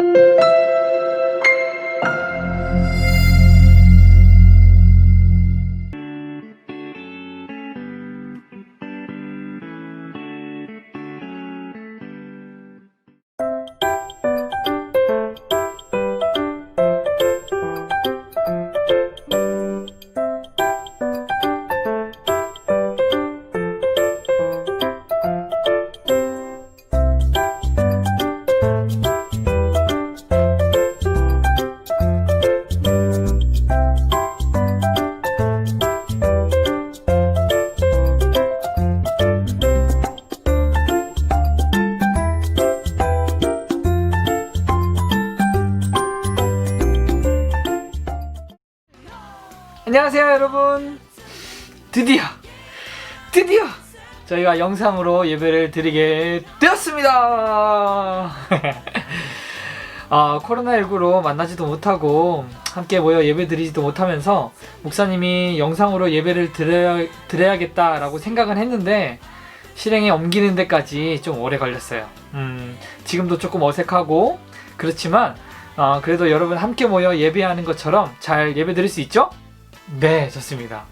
안 드디어 드디어 저희가 영상으로 예배를 드리게 되었습니다 아, 코로나19로 만나지도 못하고 함께 모여 예배 드리지도 못하면서 목사님이 영상으로 예배를 드려야, 드려야겠다라고 생각은 했는데 실행에 옮기는 데까지 좀 오래 걸렸어요 음, 지금도 조금 어색하고 그렇지만 아, 그래도 여러분 함께 모여 예배하는 것처럼 잘 예배 드릴 수 있죠? 네, 좋습니다.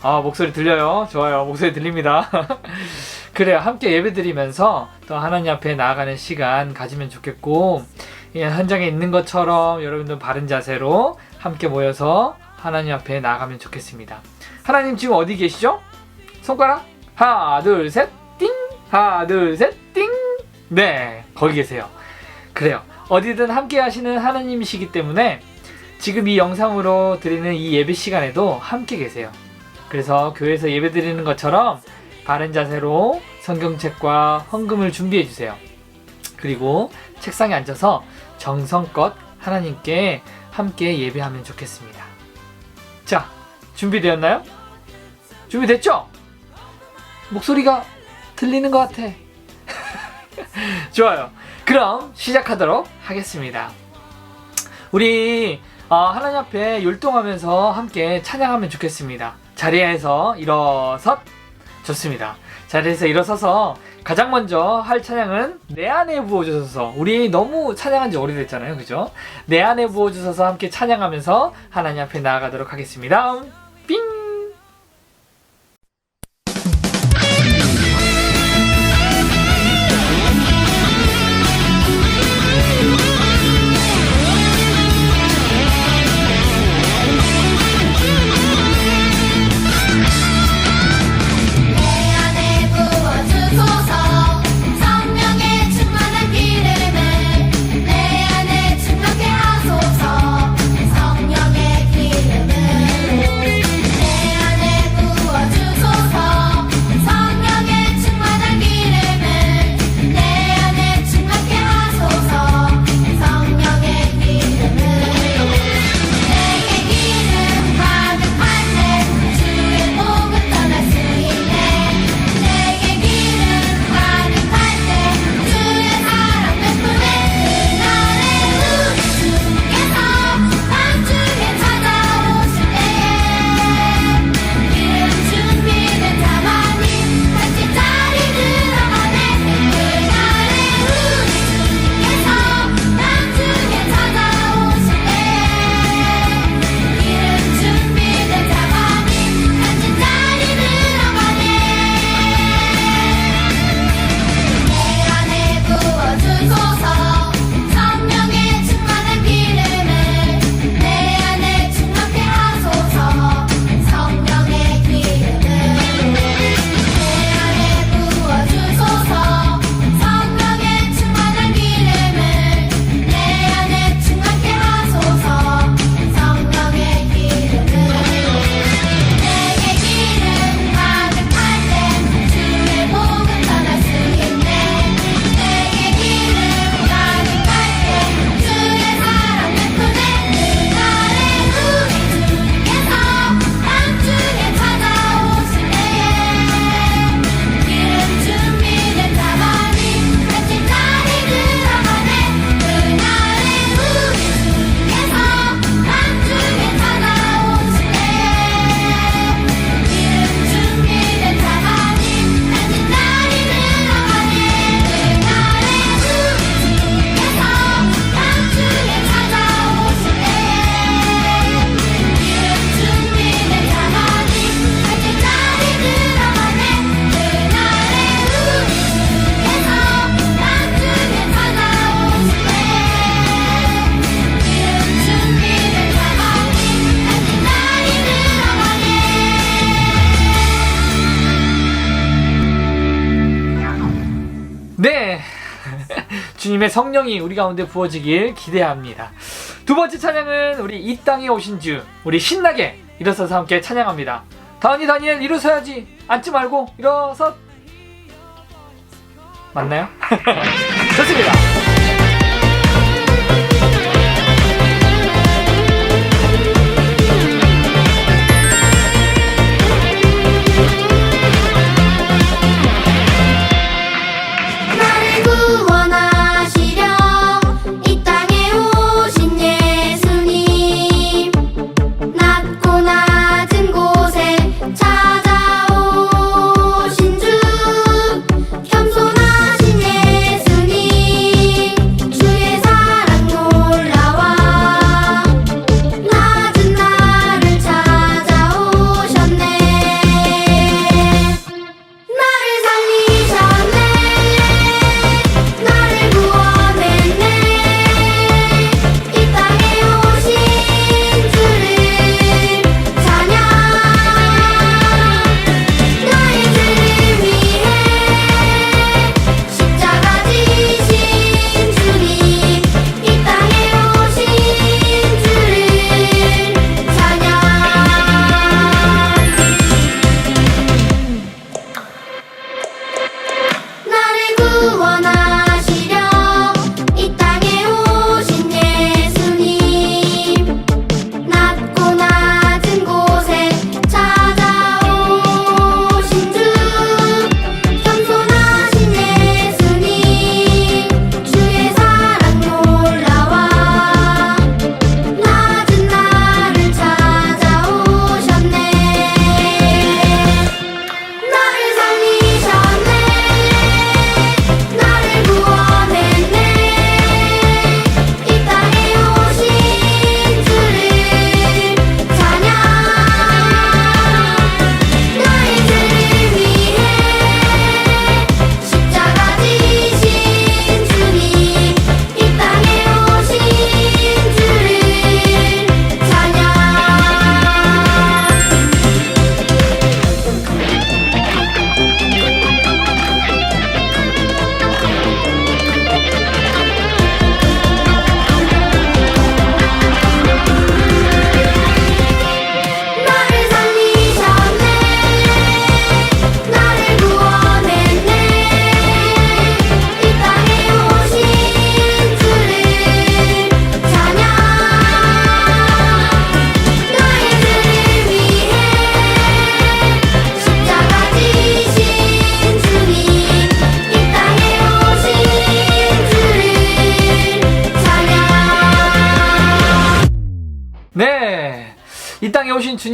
아, 목소리 들려요? 좋아요. 목소리 들립니다. 그래요. 함께 예배 드리면서 또 하나님 앞에 나아가는 시간 가지면 좋겠고, 예, 현장에 있는 것처럼 여러분들 바른 자세로 함께 모여서 하나님 앞에 나아가면 좋겠습니다. 하나님 지금 어디 계시죠? 손가락? 하나, 둘, 셋, 띵! 하나, 둘, 셋, 띵! 네, 거기 계세요. 그래요. 어디든 함께 하시는 하나님이시기 때문에 지금 이 영상으로 드리는 이 예배 시간에도 함께 계세요. 그래서 교회에서 예배 드리는 것처럼 바른 자세로 성경책과 헌금을 준비해 주세요. 그리고 책상에 앉아서 정성껏 하나님께 함께 예배하면 좋겠습니다. 자, 준비되었나요? 준비됐죠? 목소리가 들리는 것 같아. 좋아요. 그럼 시작하도록 하겠습니다. 우리 어, 하나님 앞에 율동하면서 함께 찬양하면 좋겠습니다. 자리에서 일어섰 좋습니다. 자리에서 일어서서 가장 먼저 할 찬양은 내 안에 부어주셔서 우리 너무 찬양한 지 오래됐잖아요, 그죠? 내 안에 부어주셔서 함께 찬양하면서 하나님 앞에 나아가도록 하겠습니다. 삥! 주님의 성령이 우리 가운데 부어지길 기대합니다. 두 번째 찬양은 우리 이 땅에 오신 주, 우리 신나게 일어서서 함께 찬양합니다. 다니 다니엘 일어서야지 앉지 말고 일어서 맞나요? 좋습니다.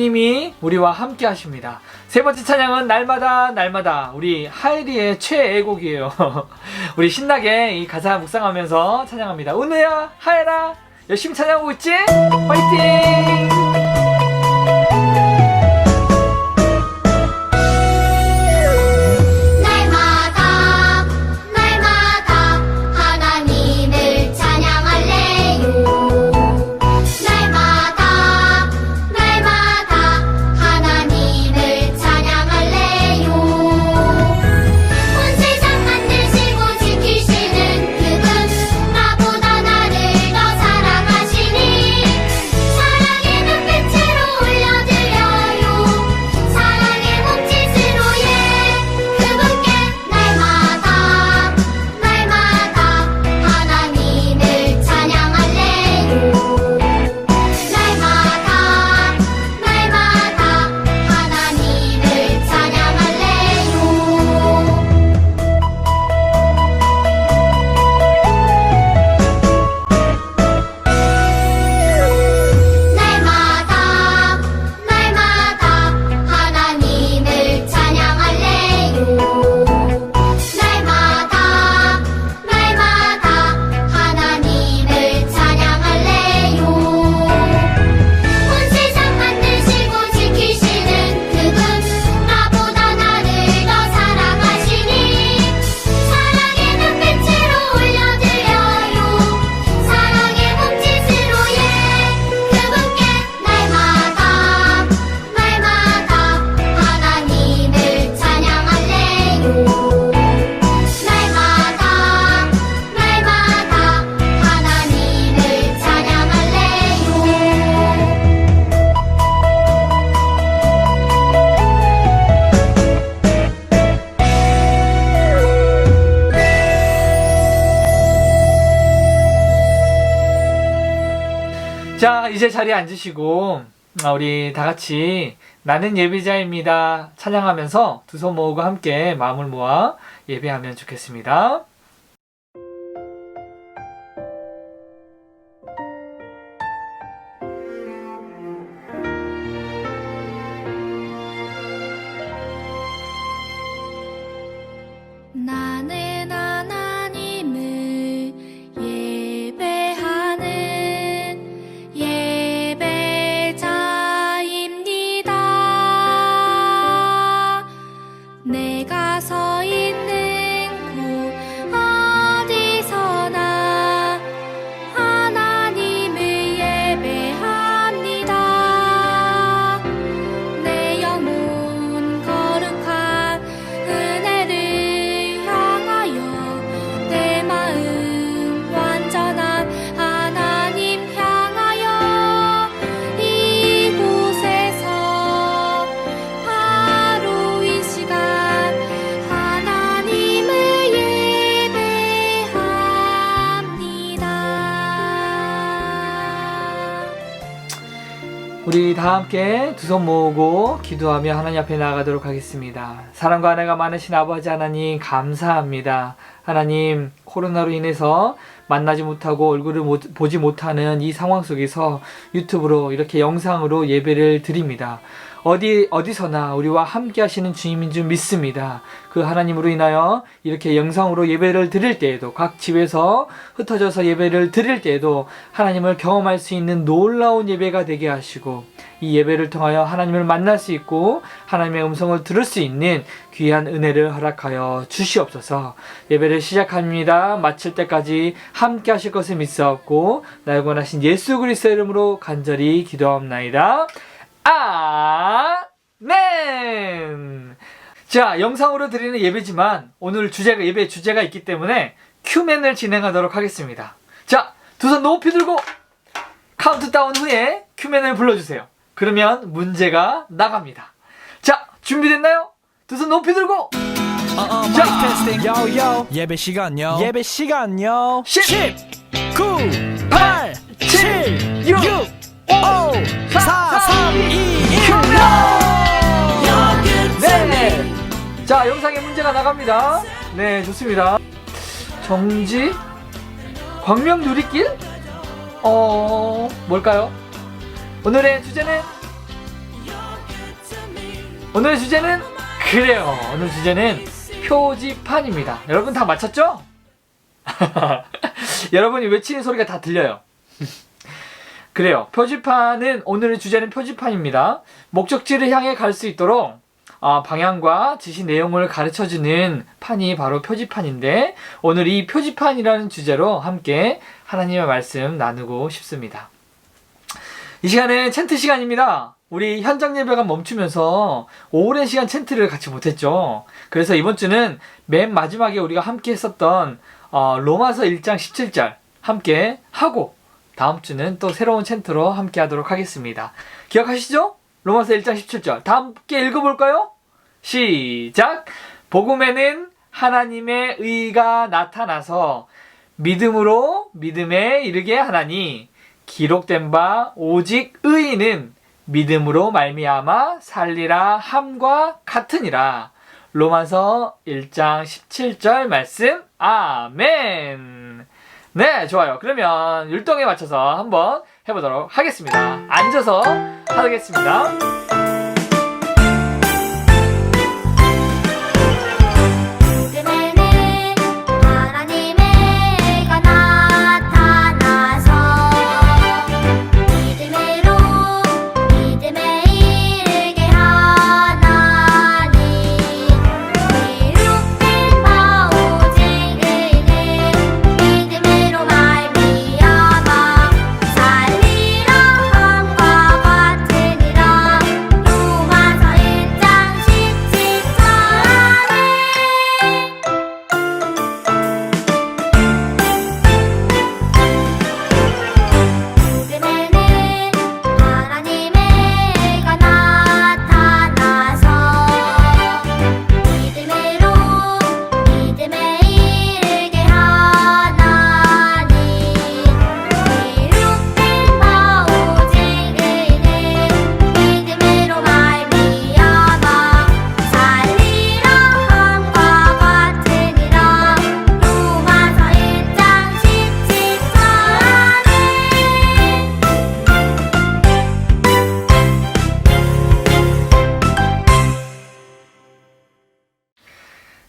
주님이 우리와 함께 하십니다. 세 번째 찬양은 날마다 날마다 우리 하이리의 최애곡이에요. 우리 신나게 이 가사 묵상하면서 찬양합니다. 은우야 하이라 열심히 찬양하고 있지? 화이팅! 자, 이제 자리에 앉으시고 아, 우리 다 같이 나는 예배자입니다 찬양하면서 두 손 모으고 함께 마음을 모아 예배하면 좋겠습니다. 함께 두 손 모으고 기도하며 하나님 앞에 나아가도록 하겠습니다. 사랑과 은혜가 많으신 아버지 하나님 감사합니다. 하나님 코로나로 인해서 만나지 못하고 얼굴을 못- 보지 못하는 이 상황 속에서 유튜브로 이렇게 영상으로 예배를 드립니다. 어디 어디서나 우리와 함께 하시는 주님인 줄 믿습니다. 그 하나님으로 인하여 이렇게 영상으로 예배를 드릴 때에도 각 집에서 흩어져서 예배를 드릴 때에도 하나님을 경험할 수 있는 놀라운 예배가 되게 하시고 이 예배를 통하여 하나님을 만날 수 있고 하나님의 음성을 들을 수 있는 귀한 은혜를 허락하여 주시옵소서. 예배를 시작합니다. 마칠 때까지 함께 하실 것을 믿사옵고 날 원하신 예수 그리스도의 이름으로 간절히 기도하옵나이다. 아멘. 자, 영상으로 드리는 예배지만 오늘 주제가 예배 주제가 있기 때문에 큐맨을 진행하도록 하겠습니다. 자, 두 손 높이 들고 카운트다운 후에 큐맨을 불러주세요. 그러면 문제가 나갑니다. 자, 준비됐나요? 두 손 높이 들고 어, 어, 자. 예배 시간요 예배 시간요 10, 9 8 7 6 5 4 3 2 1 네. 자, 영상에 문제가 나갑니다. 네, 좋습니다. 정지? 광명 누리길? 어, 뭘까요? 오늘의 주제는 오늘의 주제는 그래요. 오늘 주제는 표지판입니다. 여러분 다 맞췄죠? 여러분이 외치는 소리가 다 들려요. 그래요. 표지판은 오늘의 주제는 표지판입니다. 목적지를 향해 갈 수 있도록 아, 방향과 지시 내용을 가르쳐주는 판이 바로 표지판인데 오늘 이 표지판이라는 주제로 함께 하나님의 말씀 나누고 싶습니다. 이 시간은 챈트 시간입니다. 우리 현장 예배가 멈추면서 오랜 시간 챈트를 같이 못했죠. 그래서 이번 주는 맨 마지막에 우리가 함께 했었던 어, 로마서 1장 17절 함께 하고 다음 주는 또 새로운 챈트로 함께 하도록 하겠습니다. 기억하시죠? 로마서 1장 17절. 다 함께 읽어볼까요? 시작! 복음에는 하나님의 의가 나타나서 믿음으로 믿음에 이르게 하나니 기록된 바 오직 의인은 믿음으로 말미암아 살리라 함과 같으니라. 로마서 1장 17절 말씀. 아멘. 네, 좋아요. 그러면 율동에 맞춰서 한번 해보도록 하겠습니다. 앉아서 하겠습니다.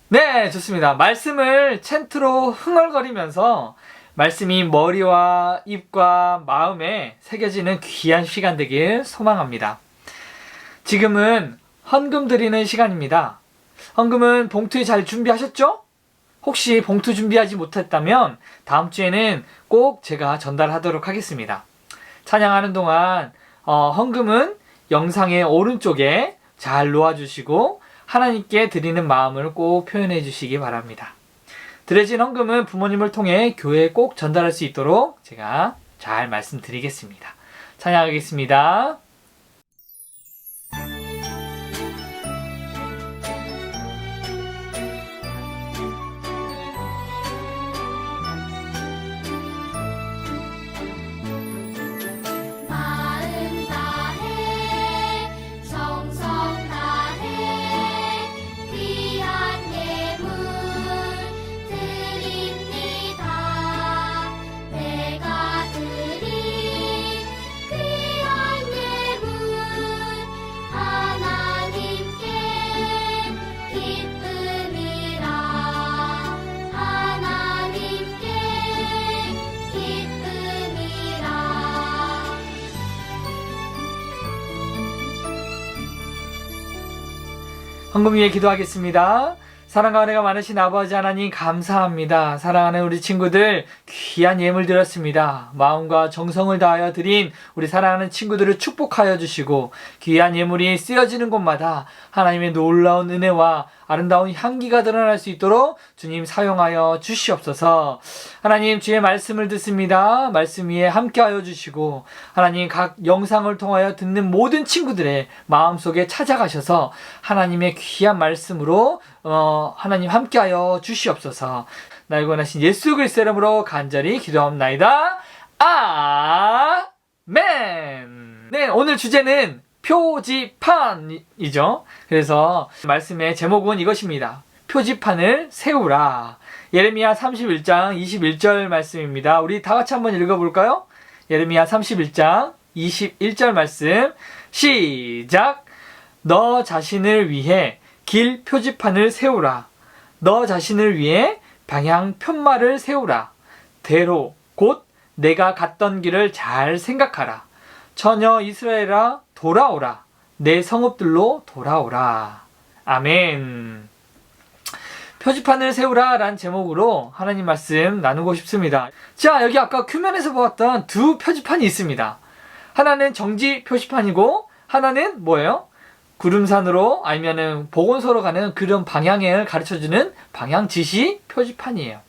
네, 좋습니다. 말씀을 챈트로 흥얼거리면서 말씀이 머리와 입과 마음에 새겨지는 귀한 시간 되길 소망합니다. 지금은 헌금 드리는 시간입니다. 헌금은 봉투에 잘 준비하셨죠? 혹시 봉투 준비하지 못했다면 다음 주에는 꼭 제가 전달하도록 하겠습니다. 찬양하는 동안 어, 헌금은 영상의 오른쪽에 잘 놓아주시고 하나님께 드리는 마음을 꼭 표현해 주시기 바랍니다. 드려진 헌금은 부모님을 통해 교회에 꼭 전달할 수 있도록 제가 잘 말씀드리겠습니다. 찬양하겠습니다. 헌금 위에 기도하겠습니다. 사랑과 은혜가 많으신 아버지 하나님 감사합니다. 사랑하는 우리 친구들 귀한 예물 드렸습니다. 마음과 정성을 다하여 드린 우리 사랑하는 친구들을 축복하여 주시고 귀한 예물이 쓰여지는 곳마다 하나님의 놀라운 은혜와 아름다운 향기가 드러날 수 있도록 주님 사용하여 주시옵소서. 하나님 주의 말씀을 듣습니다. 말씀 위에 함께하여 주시고 하나님 각 영상을 통하여 듣는 모든 친구들의 마음속에 찾아가셔서 하나님의 귀한 말씀으로 어, 하나님 함께하여 주시옵소서. 날 권하신 예수 그리스도 이름으로 간절히 기도합나이다. 아멘. 네, 오늘 주제는 표지판이죠. 그래서 말씀의 제목은 이것입니다. 표지판을 세우라. 예레미야 31장 21절 말씀입니다. 우리 다 같이 한번 읽어볼까요? 예레미야 31장 21절 말씀 시작 너 자신을 위해 길 표지판을 세우라 너 자신을 위해 방향 편말을 세우라 대로 곧 내가 갔던 길을 잘 생각하라 처녀 이스라엘아 돌아오라 내 성읍들로 돌아오라 아멘 표지판을 세우라 라는 제목으로 하나님 말씀 나누고 싶습니다. 자, 여기 아까 큐면에서 보았던 두 표지판이 있습니다. 하나는 정지 표지판이고, 하나는 뭐예요? 구름산으로 아니면은 보건소로 가는 그런 방향을 가르쳐주는 방향 지시 표지판이에요.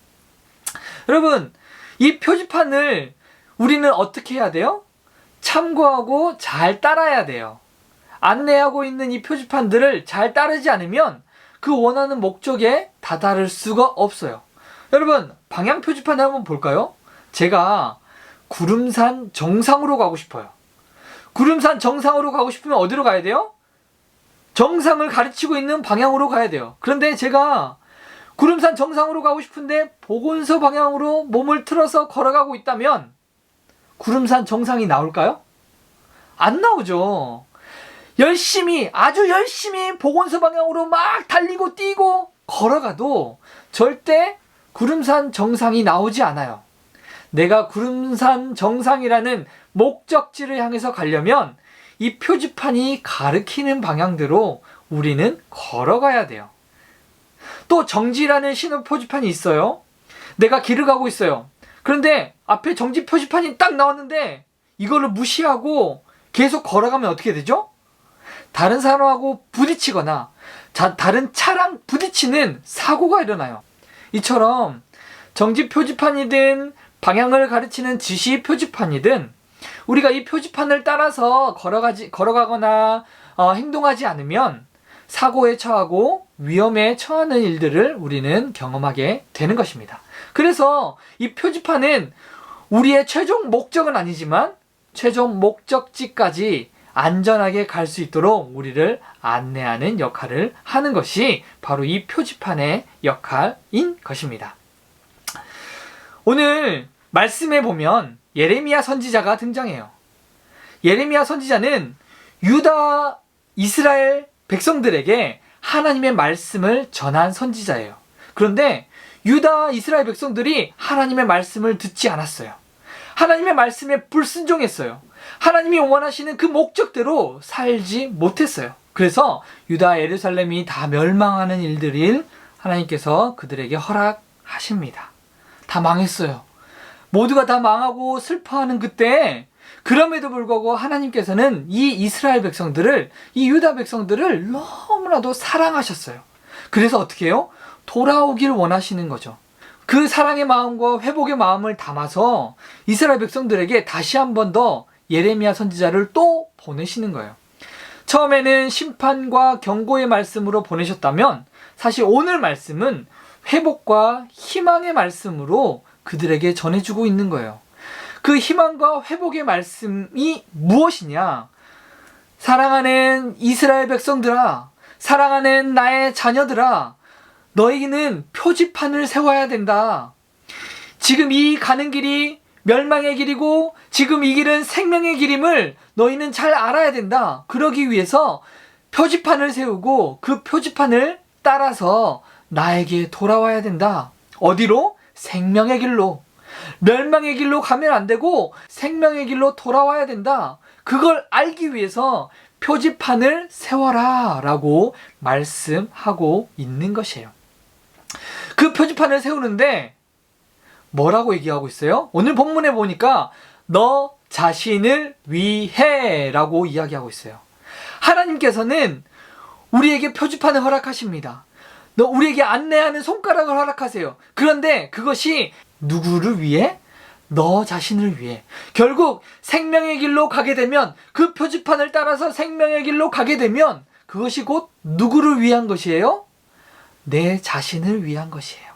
여러분, 이 표지판을 우리는 어떻게 해야 돼요? 참고하고 잘 따라야 돼요. 안내하고 있는 이 표지판들을 잘 따르지 않으면 그 원하는 목적에 다다를 수가 없어요. 여러분, 방향 표지판 한번 볼까요? 제가 구름산 정상으로 가고 싶어요. 구름산 정상으로 가고 싶으면 어디로 가야 돼요? 정상을 가르치고 있는 방향으로 가야 돼요. 그런데 제가 구름산 정상으로 가고 싶은데 보건소 방향으로 몸을 틀어서 걸어가고 있다면 구름산 정상이 나올까요? 안 나오죠. 열심히 아주 열심히 보건소 방향으로 막 달리고 뛰고 걸어가도 절대 구름산 정상이 나오지 않아요. 내가 구름산 정상이라는 목적지를 향해서 가려면 이 표지판이 가리키는 방향대로 우리는 걸어가야 돼요. 또 정지라는 신호 표지판이 있어요. 내가 길을 가고 있어요. 그런데 앞에 정지 표지판이 딱 나왔는데 이거를 무시하고 계속 걸어가면 어떻게 되죠? 다른 사람하고 부딪히거나 자, 다른 차랑 부딪히는 사고가 일어나요. 이처럼 정지 표지판이든 방향을 가르치는 지시 표지판이든 우리가 이 표지판을 따라서 걸어가지 걸어가거나 어, 행동하지 않으면 사고에 처하고 위험에 처하는 일들을 우리는 경험하게 되는 것입니다. 그래서 이 표지판은 우리의 최종 목적은 아니지만 최종 목적지까지 안전하게 갈 수 있도록 우리를 안내하는 역할을 하는 것이 바로 이 표지판의 역할인 것입니다. 오늘 말씀에 보면 예레미야 선지자가 등장해요. 예레미야 선지자는 유다 이스라엘 백성들에게 하나님의 말씀을 전한 선지자예요. 그런데 유다 이스라엘 백성들이 하나님의 말씀을 듣지 않았어요. 하나님의 말씀에 불순종했어요. 하나님이 원하시는 그 목적대로 살지 못했어요. 그래서 유다 예루살렘이 다 멸망하는 일들을 하나님께서 그들에게 허락하십니다. 다 망했어요. 모두가 다 망하고 슬퍼하는 그때 그럼에도 불구하고 하나님께서는 이 이스라엘 백성들을 이 유다 백성들을 너무나도 사랑하셨어요. 그래서 어떻게 해요? 돌아오길 원하시는 거죠. 그 사랑의 마음과 회복의 마음을 담아서 이스라엘 백성들에게 다시 한 번 더 예레미야 선지자를 또 보내시는 거예요. 처음에는 심판과 경고의 말씀으로 보내셨다면 사실 오늘 말씀은 회복과 희망의 말씀으로 그들에게 전해주고 있는 거예요. 그 희망과 회복의 말씀이 무엇이냐? 사랑하는 이스라엘 백성들아, 사랑하는 나의 자녀들아, 너희는 표지판을 세워야 된다. 지금 이 가는 길이 멸망의 길이고 지금 이 길은 생명의 길임을 너희는 잘 알아야 된다. 그러기 위해서 표지판을 세우고 그 표지판을 따라서 나에게 돌아와야 된다. 어디로? 생명의 길로. 멸망의 길로 가면 안 되고 생명의 길로 돌아와야 된다. 그걸 알기 위해서 표지판을 세워라 라고 말씀하고 있는 것이에요. 그 표지판을 세우는데 뭐라고 얘기하고 있어요? 오늘 본문에 보니까 너 자신을 위해 라고 이야기하고 있어요. 하나님께서는 우리에게 표지판을 허락하십니다. 너 우리에게 안내하는 손가락을 허락하세요. 그런데 그것이 누구를 위해? 너 자신을 위해. 결국 생명의 길로 가게 되면 그 표지판을 따라서 생명의 길로 가게 되면 그것이 곧 누구를 위한 것이에요? 내 자신을 위한 것이에요.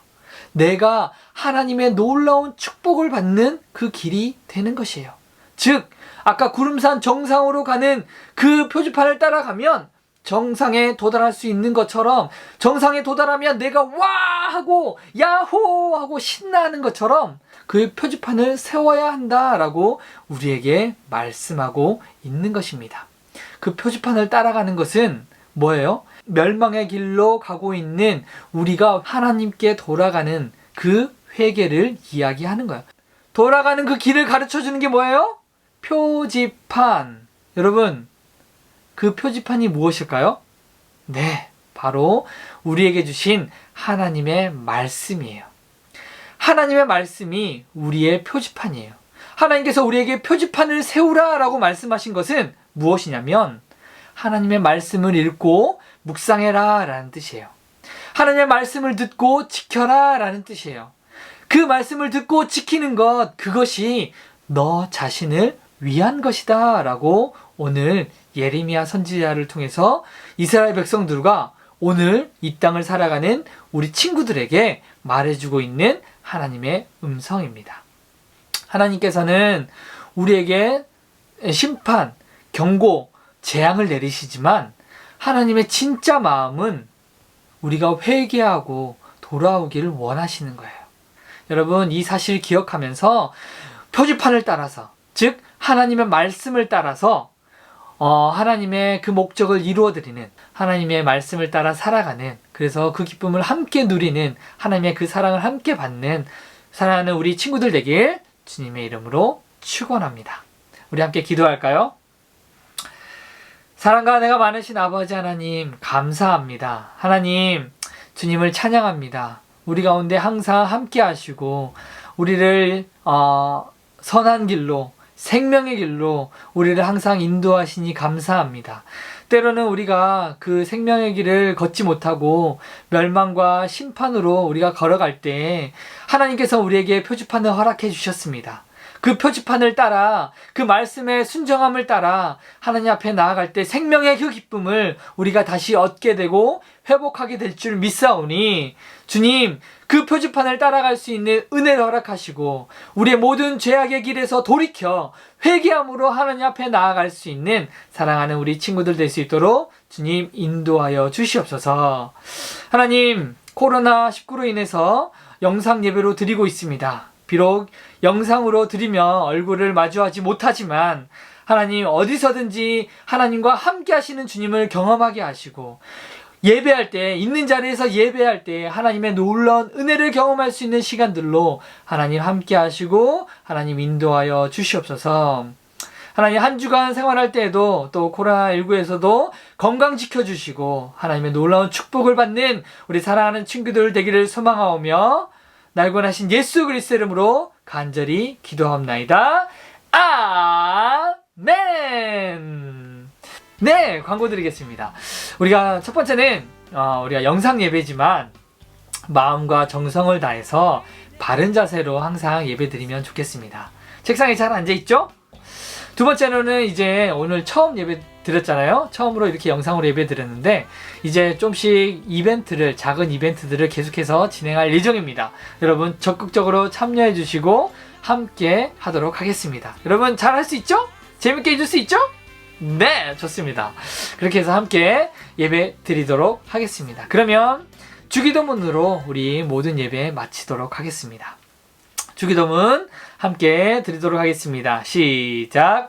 내가 하나님의 놀라운 축복을 받는 그 길이 되는 것이에요. 즉, 아까 구름산 정상으로 가는 그 표지판을 따라가면 정상에 도달할 수 있는 것처럼 정상에 도달하면 내가 와 하고 야호 하고 신나하는 것처럼 그 표지판을 세워야 한다라고 우리에게 말씀하고 있는 것입니다. 그 표지판을 따라가는 것은 뭐예요? 멸망의 길로 가고 있는 우리가 하나님께 돌아가는 그 회개를 이야기하는 거예요. 돌아가는 그 길을 가르쳐 주는 게 뭐예요? 표지판. 여러분, 그 표지판이 무엇일까요? 네, 바로 우리에게 주신 하나님의 말씀이에요. 하나님의 말씀이 우리의 표지판이에요. 하나님께서 우리에게 표지판을 세우라 라고 말씀하신 것은 무엇이냐면 하나님의 말씀을 읽고 묵상해라 라는 뜻이에요. 하나님의 말씀을 듣고 지켜라 라는 뜻이에요. 그 말씀을 듣고 지키는 것, 그것이 너 자신을 위한 것이다 라고 오늘 예레미야 선지자를 통해서 이스라엘 백성들과 오늘 이 땅을 살아가는 우리 친구들에게 말해주고 있는 하나님의 음성입니다. 하나님께서는 우리에게 심판, 경고, 재앙을 내리시지만 하나님의 진짜 마음은 우리가 회개하고 돌아오기를 원하시는 거예요. 여러분, 이 사실 기억하면서 표지판을 따라서, 즉, 하나님의 말씀을 따라서, 어, 하나님의 그 목적을 이루어 드리는, 하나님의 말씀을 따라 살아가는, 그래서 그 기쁨을 함께 누리는, 하나님의 그 사랑을 함께 받는, 사랑하는 우리 친구들 되길 주님의 이름으로 축원합니다. 우리 함께 기도할까요? 사랑과 은혜가 많으신 아버지 하나님 감사합니다. 하나님 주님을 찬양합니다. 우리 가운데 항상 함께 하시고 우리를 어, 선한 길로 생명의 길로 우리를 항상 인도하시니 감사합니다. 때로는 우리가 그 생명의 길을 걷지 못하고 멸망과 심판으로 우리가 걸어갈 때 하나님께서 우리에게 표지판을 허락해 주셨습니다. 그 표지판을 따라 그 말씀의 순정함을 따라 하나님 앞에 나아갈 때 생명의 그 기쁨을 우리가 다시 얻게 되고 회복하게 될 줄 믿사오니 주님 그 표지판을 따라갈 수 있는 은혜를 허락하시고 우리의 모든 죄악의 길에서 돌이켜 회개함으로 하나님 앞에 나아갈 수 있는 사랑하는 우리 친구들 될 수 있도록 주님 인도하여 주시옵소서. 하나님 코로나19로 인해서 영상 예배로 드리고 있습니다. 비록 영상으로 드리며 얼굴을 마주하지 못하지만 하나님 어디서든지 하나님과 함께 하시는 주님을 경험하게 하시고 예배할 때, 있는 자리에서 예배할 때 하나님의 놀라운 은혜를 경험할 수 있는 시간들로 하나님 함께 하시고 하나님 인도하여 주시옵소서. 하나님 한 주간 생활할 때에도 또 코로나19에서도 건강 지켜주시고 하나님의 놀라운 축복을 받는 우리 사랑하는 친구들 되기를 소망하오며 날고나신 예수 그리스도 이름으로 간절히 기도하옵나이다. 아멘. 네, 광고 드리겠습니다. 우리가 첫 번째는 어, 우리가 영상 예배지만 마음과 정성을 다해서 바른 자세로 항상 예배 드리면 좋겠습니다. 책상에 잘 앉아 있죠? 두 번째로는 이제 오늘 처음 예배 드렸잖아요. 처음으로 이렇게 영상으로 예배 드렸는데 이제 좀씩 이벤트를 작은 이벤트들을 계속해서 진행할 예정입니다. 여러분 적극적으로 참여해 주시고 함께 하도록 하겠습니다. 여러분 잘 할 수 있죠? 재밌게 해줄 수 있죠? 네, 좋습니다. 그렇게 해서 함께 예배 드리도록 하겠습니다. 그러면 주기도문으로 우리 모든 예배 마치도록 하겠습니다. 주기도문 함께 드리도록 하겠습니다. 시작.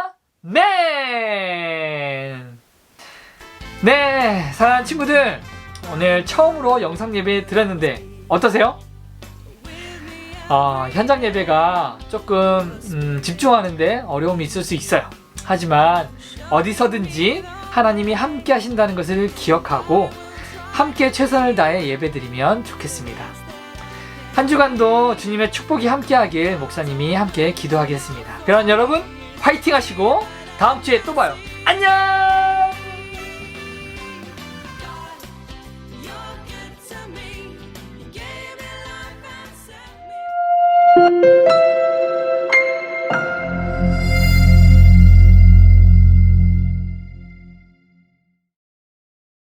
멘. 네, 사랑하는 친구들, 오늘 처음으로 영상 예배 드렸는데 어떠세요? 아, 현장 예배가 조금 음, 집중하는데 어려움이 있을 수 있어요. 하지만 어디서든지 하나님이 함께 하신다는 것을 기억하고 함께 최선을 다해 예배드리면 좋겠습니다. 한 주간도 주님의 축복이 함께하길 목사님이 함께 기도하겠습니다. 그럼 여러분 화이팅 하시고 다음 주에 또 봐요. 안녕! 음.